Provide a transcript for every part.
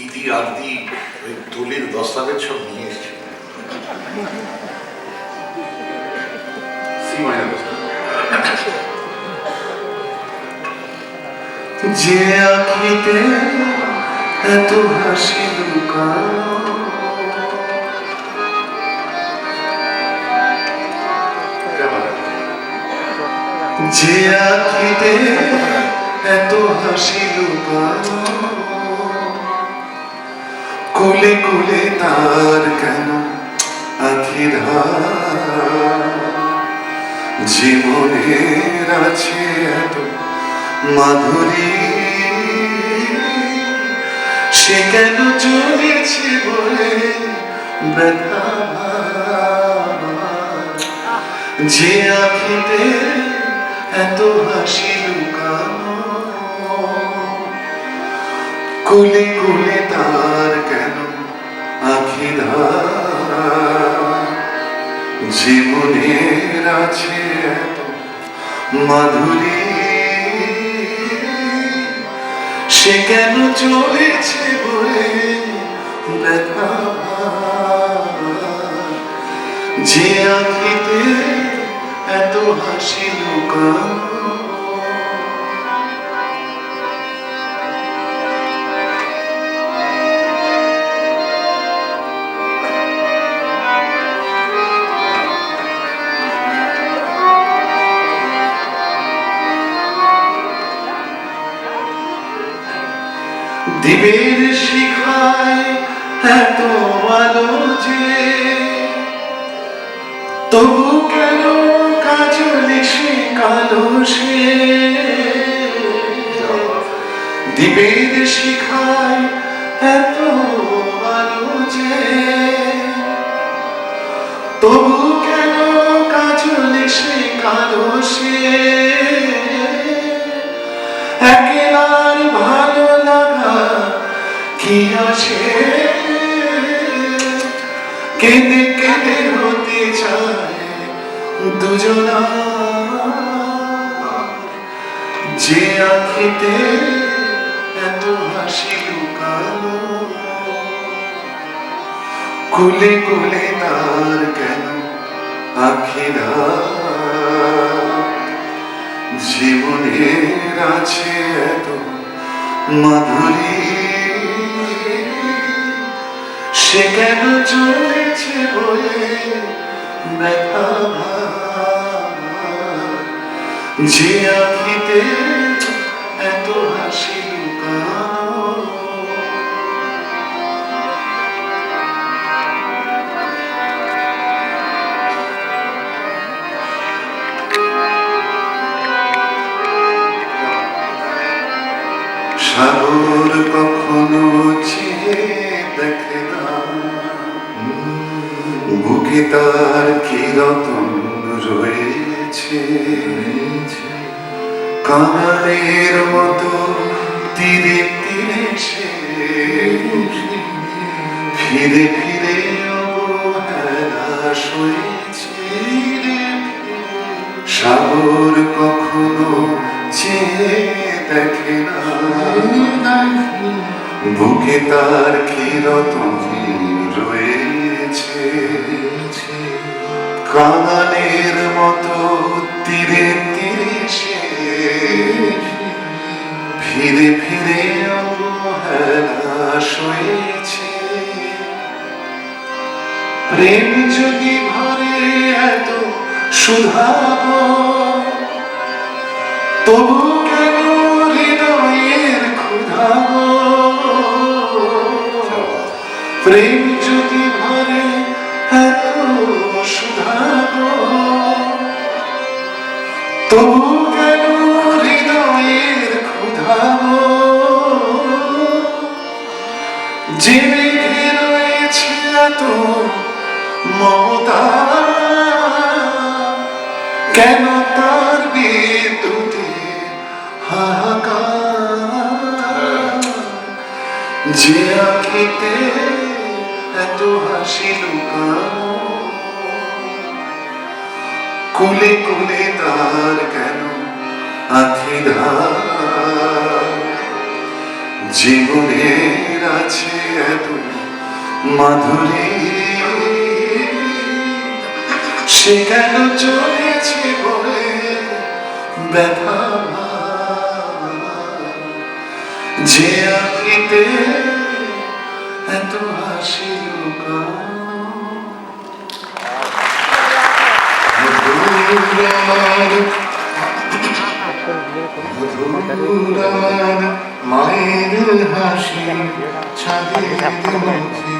ইদি আদি ওই দলিল দস্তাবেজ সব নিয়ে যে আখিতে এত হাসি লুকানো যে আখিতে এত হাসি লুকানো, কুলে কুলে তার কেন আখির জীবনের আছে এত মাধুরী, সে কেন চলেছে বলে ব্যথা যে আখিতে এত হাসি লুকানো। কুলে কুলে তার কেন আখি জীবনের আছে এত মাধুরী। সে কেন চলেছে বলে দিবের শিখায় এত আলো যে। তবু কেন কাজলে সে কালো সে? দিবের শিখায় এত আলো যে। তবু কেন সে কালো সে? একেলার ভালো আছে কেঁদে কেঁদে হতে চায় দুজনা যে আখিতে এত হাসি লুকানো কুলে কুলে তার কেন? আখিরা জীবনের আছে এত মাধুরী সে কেন চলেছে বলে যে আখিতে এত হাসি সাগর কখনো চেয়ে দেখে না বুকে তার কি রয়েছে। কানালের মতো তীরে তীরে সে ফিরে ফিরে সাগর কখনো চেয়ে বুকে তার ক্ষীরতম রয়েছে। কাঙালের মতো তীরে তীরে ফিরে ফিরে সয়েছে। প্রেম যদি ভরে এত সুধাব এত মমতা। কেন তার বিদ্যুতে হাহাকার? যে আখিতে এত হাসি লুকানো। কুলে কুলে তার কেন আখি জীবনের আছে এত মাধুরী সে কেন চলেছে বলে ব্যথা যে আখিতে এত হাসি মায়ের হাসি ছাদের মুখে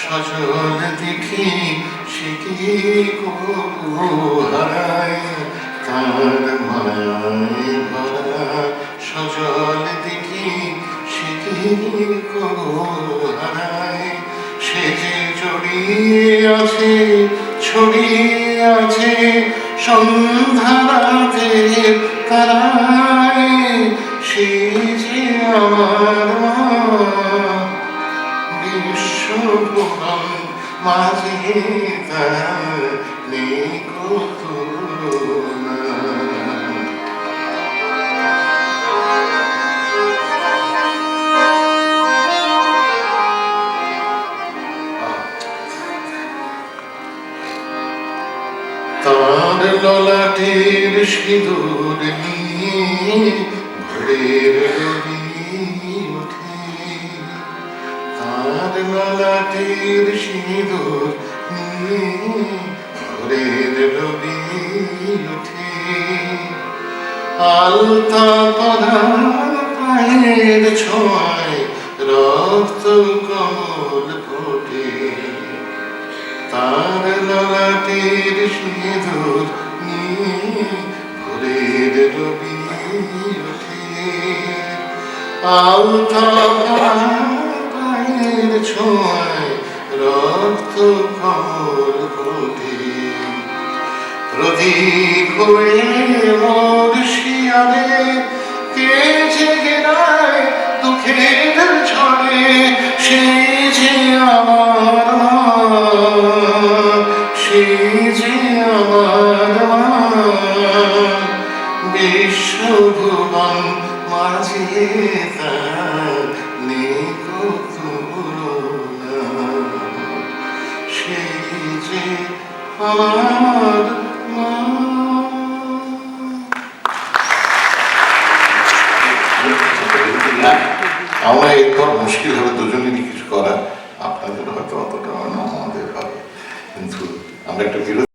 সজল দেখি সে কি হারায় তার মায়ায় ভরা দেখি সে কি সে যে জড়িয়ে আছে ছড়িয়ে আছে সন্ধ্যারাতে তারায় সে যে আমার মা বিশ্বভুবন মাঝে তার কল্পনা। তার ললাটের সিঁদুর নিয়ে রবি ওঠে তার ললাটের সিঁদুর ভোরের রবি ওঠে আলতা পরা পায়ের ছোঁয়ায় রক্ত কমল ফোটে তার ললাটের সিঁদুর ভোরের রবি ওঠে আলতা পায়ের ছোঁয়ায় রক্ত কমল ফোটে প্রদীপ হয়ে মোর শিয়ারে কে নাই দুঃখের ঝড়ে, সে যে আমার আমার মা আমার এরপর মুশকিল হবে দুজনেরই কিছু করা আপনাদের হয়তো অতটা আমাদের হবে কিন্তু আমরা একটা বিরতি